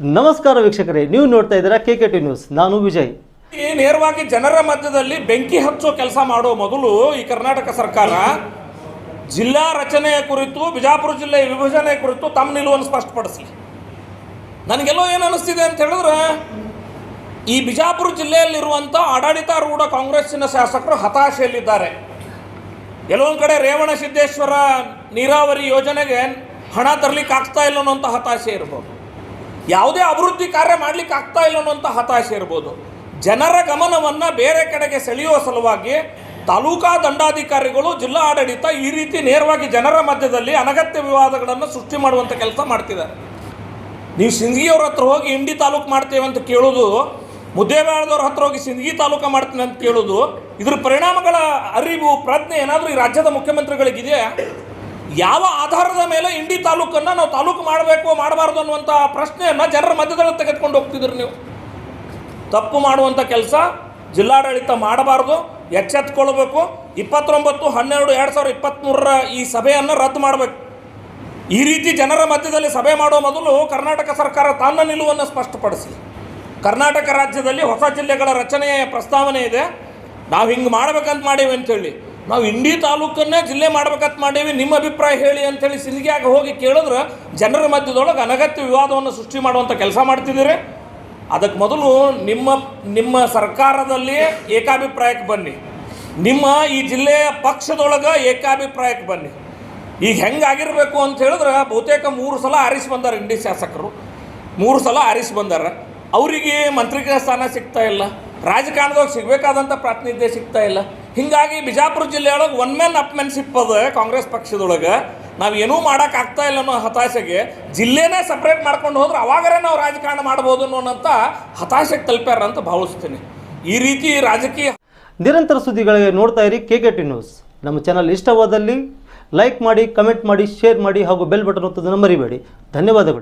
ನಮಸ್ಕಾರ ವೀಕ್ಷಕರೇ, ನೀವು ನೋಡ್ತಾ ಇದ್ದೀರಾ ಕೆ ಕೆ ಟಿ ನ್ಯೂಸ್ ನಾನು ವಿಜಯ್. ಈ ನೇರವಾಗಿ ಜನರ ಮಧ್ಯದಲ್ಲಿ ಬೆಂಕಿ ಹಚ್ಚೋ ಕೆಲಸ ಮಾಡೋ ಮೊದಲು ಈ ಕರ್ನಾಟಕ ಸರ್ಕಾರ ಜಿಲ್ಲಾ ರಚನೆಯ ಕುರಿತು, ಬಿಜಾಪುರ ಜಿಲ್ಲೆಯ ವಿಭಜನೆ ಕುರಿತು ತಮ್ಮ ನಿಲುವನ್ನು ಸ್ಪಷ್ಟಪಡಿಸಲಿ. ನನಗೆಲ್ಲೋ ಏನು ಅನಿಸ್ತಿದೆ ಅಂತ ಹೇಳಿದ್ರೆ, ಈ ಬಿಜಾಪುರ ಜಿಲ್ಲೆಯಲ್ಲಿರುವಂಥ ಆಡಳಿತಾರೂಢ ಕಾಂಗ್ರೆಸ್ಸಿನ ಶಾಸಕರು ಹತಾಶೆಯಲ್ಲಿದ್ದಾರೆ. ಕೆಲವೊಂದು ಕಡೆ ರೇವಣ ಸಿದ್ದೇಶ್ವರ ನೀರಾವರಿ ಯೋಜನೆಗೆ ಹಣ ತರಲಿಕ್ಕೆ ಆಗ್ತಾ ಇಲ್ಲ ಅನ್ನೋಂಥ ಹತಾಶೆ ಇರ್ಬೋದು. ಯಾವುದೇ ಅಭಿವೃದ್ಧಿ ಕಾರ್ಯ ಮಾಡಲಿಕ್ಕೆ ಆಗ್ತಾ ಇಲ್ಲ ಅನ್ನುವಂಥ ಹತಾಶೆ ಇರ್ಬೋದು. ಜನರ ಗಮನವನ್ನು ಬೇರೆ ಕಡೆಗೆ ಸೆಳೆಯುವ ಸಲುವಾಗಿ ತಾಲೂಕಾ ದಂಡಾಧಿಕಾರಿಗಳು, ಜಿಲ್ಲಾ ಆಡಳಿತ ಈ ರೀತಿ ನೇರವಾಗಿ ಜನರ ಮಧ್ಯದಲ್ಲಿ ಅನಗತ್ಯ ವಿವಾದಗಳನ್ನು ಸೃಷ್ಟಿ ಮಾಡುವಂಥ ಕೆಲಸ ಮಾಡ್ತಿದ್ದಾರೆ ನೀವು ಸಿಂದಗಿಯವ್ರ ಹತ್ರ ಹೋಗಿ ಇಂಡಿ ತಾಲೂಕು ಮಾಡ್ತೇವೆ ಅಂತ ಕೇಳೋದು, ಮುದ್ದೇಬೇಳದವ್ರ ಹತ್ರ ಹೋಗಿ ಸಿಂದಗಿ ತಾಲೂಕು ಮಾಡ್ತೀನಿ ಅಂತ ಕೇಳೋದು, ಇದ್ರ ಪರಿಣಾಮಗಳ ಅರಿವು, ಪ್ರಜ್ಞೆ ಏನಾದರೂ ಈ ರಾಜ್ಯದ ಮುಖ್ಯಮಂತ್ರಿಗಳಿಗಿದೆಯಾ? ಯಾವ ಆಧಾರದ ಮೇಲೆ ಇಂಡಿ ತಾಲೂಕನ್ನು ನಾವು ತಾಲೂಕು ಮಾಡಬೇಕು, ಮಾಡಬಾರ್ದು ಅನ್ನುವಂಥ ಪ್ರಶ್ನೆಯನ್ನು ಜನರ ಮಧ್ಯದಲ್ಲಿ ತೆಗೆದುಕೊಂಡು ಹೋಗ್ತಿದ್ರಿ ನೀವು. ತಪ್ಪು ಮಾಡುವಂಥ ಕೆಲಸ, ಜಿಲ್ಲಾಡಳಿತ ಮಾಡಬಾರ್ದು, ಎಚ್ಚೆತ್ಕೊಳ್ಬೇಕು. ಇಪ್ಪತ್ತೊಂಬತ್ತು, ಹನ್ನೆರಡು, ಎರಡು ಸಾವಿರದ ಇಪ್ಪತ್ತ್ಮೂರರ ಈ ಸಭೆಯನ್ನು ರದ್ದು ಮಾಡಬೇಕು. ಈ ರೀತಿ ಜನರ ಮಧ್ಯದಲ್ಲಿ ಸಭೆ ಮಾಡೋ ಮೊದಲು ಕರ್ನಾಟಕ ಸರ್ಕಾರ ತನ್ನ ನಿಲುವನ್ನು ಸ್ಪಷ್ಟಪಡಿಸಿ. ಕರ್ನಾಟಕ ರಾಜ್ಯದಲ್ಲಿ ಹೊಸ ಜಿಲ್ಲೆಗಳ ರಚನೆಯ ಪ್ರಸ್ತಾವನೆ ಇದೆ. ನಾವು ಹಿಂಗೆ ಮಾಡ್ಬೇಕಂತ ಮಾಡೀವಿ ಅಂತೇಳಿ. ನಾವು ಇಂಡಿ ತಾಲೂಕನ್ನೇ ಜಿಲ್ಲೆ ಮಾಡ್ಬೇಕಂತ ಮಾಡೀವಿ. ನಿಮ್ಮ ಅಭಿಪ್ರಾಯ ಹೇಳಿ ಅಂತೇಳಿ ಸಿಂದಗಿಯಾಗ ಹೋಗಿ ಕೇಳಿದ್ರೆ ಜನರ ಮಧ್ಯದೊಳಗೆ ಅನಗತ್ಯ ವಿವಾದವನ್ನು ಸೃಷ್ಟಿ ಮಾಡುವಂಥ ಕೆಲಸ ಮಾಡ್ತಿದ್ದೀರಿ. ಅದಕ್ಕೆ ಮೊದಲು ನಿಮ್ಮ ನಿಮ್ಮ ಸರ್ಕಾರದಲ್ಲಿ ಏಕಾಭಿಪ್ರಾಯಕ್ಕೆ ಬನ್ನಿ. ನಿಮ್ಮ ಈ ಜಿಲ್ಲೆಯ ಪಕ್ಷದೊಳಗೆ ಏಕಾಭಿಪ್ರಾಯಕ್ಕೆ ಬನ್ನಿ. ಈಗ ಆಗಿರಬೇಕು ಅಂತ ಹೇಳಿದ್ರೆ ಬಹುತೇಕ ಮೂರು ಸಲ ಆರಿಸಿ ಬಂದಾರೆ ಇಂಡಿ ಶಾಸಕರು. ಮೂರು ಸಲ ಆರಿಸಿ ಬಂದಾರೆ. ಅವರಿಗೆ ಮಂತ್ರಿಗಳ ಸ್ಥಾನ ಸಿಗ್ತಾ ಇಲ್ಲ. ರಾಜಕಾರಣದೊಳಗೆ ಸಿಗಬೇಕಾದಂಥ ಪ್ರಾತಿನಿಧ್ಯ ಸಿಗ್ತಾ ಇಲ್ಲ. ಹೀಗಾಗಿ ಬಿಜಾಪುರ ಜಿಲ್ಲೆಯೊಳಗೆ ಒನ್ ಮ್ಯಾನ್ ಅಪ್ ಮೆನ್ಸಿಪ್ ಅದ ಕಾಂಗ್ರೆಸ್ ಪಕ್ಷದೊಳಗೆ. ನಾವು ಏನೂ ಮಾಡೋಕ್ಕಾಗ್ತಾ ಇಲ್ಲ ಅನ್ನೋ ಹತಾಶೆಗೆ ಜಿಲ್ಲೆನೇ ಸಪ್ರೇಟ್ ಮಾಡ್ಕೊಂಡು ಹೋದ್ರೆ ಅವಾಗರೇ ನಾವು ರಾಜಕಾರಣ ಮಾಡ್ಬೋದು ಅನ್ನೋಂಥ ಹತಾಶೆಗೆ ತಲುಪ್ಯಾರ ಅಂತ ಭಾವಿಸ್ತೀನಿ. ಈ ರೀತಿ ರಾಜಕೀಯ ನಿರಂತರ ಸುದ್ದಿಗಳಿಗೆ ನೋಡ್ತಾ ಇರಿ ಕೆ ನ್ಯೂಸ್ ನಮ್ಮ ಚಾನಲ್ ಇಷ್ಟವಾದಲ್ಲಿ ಲೈಕ್ ಮಾಡಿ ಕಮೆಂಟ್ ಮಾಡಿ ಶೇರ್ ಮಾಡಿ ಹಾಗೂ ಬೆಲ್ ಬಟನ್ ಒತ್ತೋದನ್ನು ಮರಿಬೇಡಿ. ಧನ್ಯವಾದಗಳು.